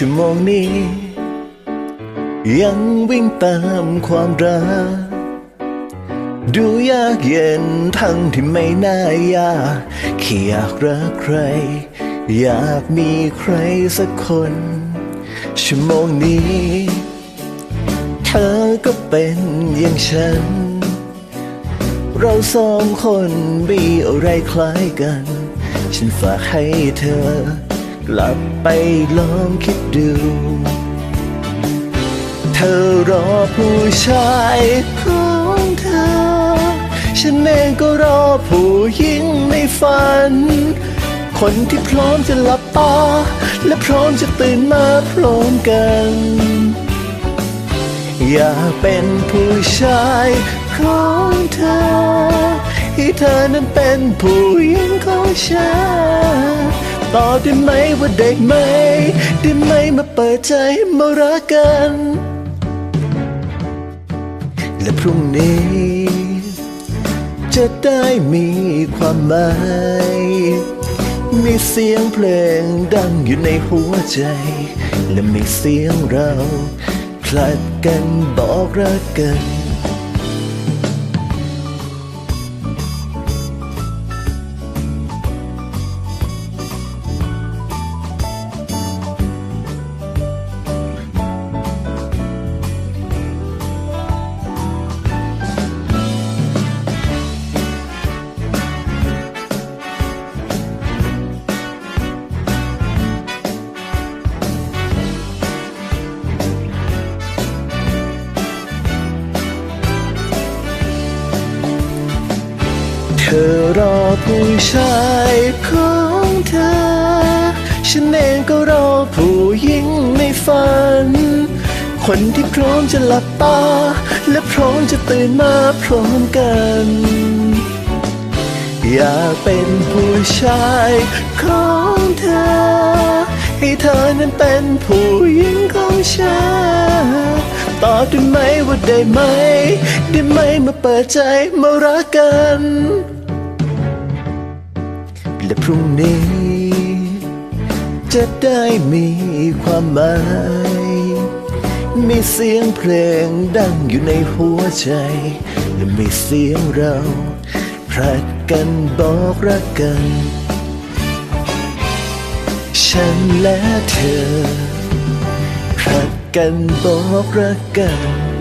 ชั่วโมงนี้ ยังวิ่งตามความรัก ดูยากเย็นทั้งที่ไม่น่ายากแค่อยากรักใคร อยากมีใครสักคน ชั่วโมงนี้ เธอก็เป็นอย่างฉัน เราสองคนมีอะไรคล้ายกัน ฉันฝากให้เธอ กลับไปลองคิดดู เธอรอผู้ชายของเธอ ฉันเองก็รอผู้หญิงในฝัน คนที่พร้อมจะหลับตา และพร้อมจะตื่นมาพร้อมกัน อยากเป็นผู้ชายของเธอให้เธอนั้นเป็นผู้หญิงของฉัน ตอได้ไหมว่าได้ไหมได้ไหมมาเปิดใจมารักกัน และพรุ่งนี้ จะได้มีความหมาย มีเสียงเพลงดังอยู่ในหัวใจ และมีเสียงเราผลัดกันบอกรักกัน อรอผู้ชายของเธอ ฉันเองก็รอผู้หญิงในฝัน คนที่พร้อมจะหลับตา และพร้อมจะตื่นมาพร้อมกัน อยากเป็นผู้ชายของเธอ ให้เธอนั้นเป็นผู้หญิงของฉันตอบได้ไหมว่าได้ไหม ได้ไหมมาเปิดใจมารักกัน และพรุ่งนี้ จะได้มีความหมาย มีเสียงเพลงดังอยู่ในหัวใจ และมีเสียงเราพรัดกันบอกรักกัน ฉันและเธอพรัดกันบอกรักกัน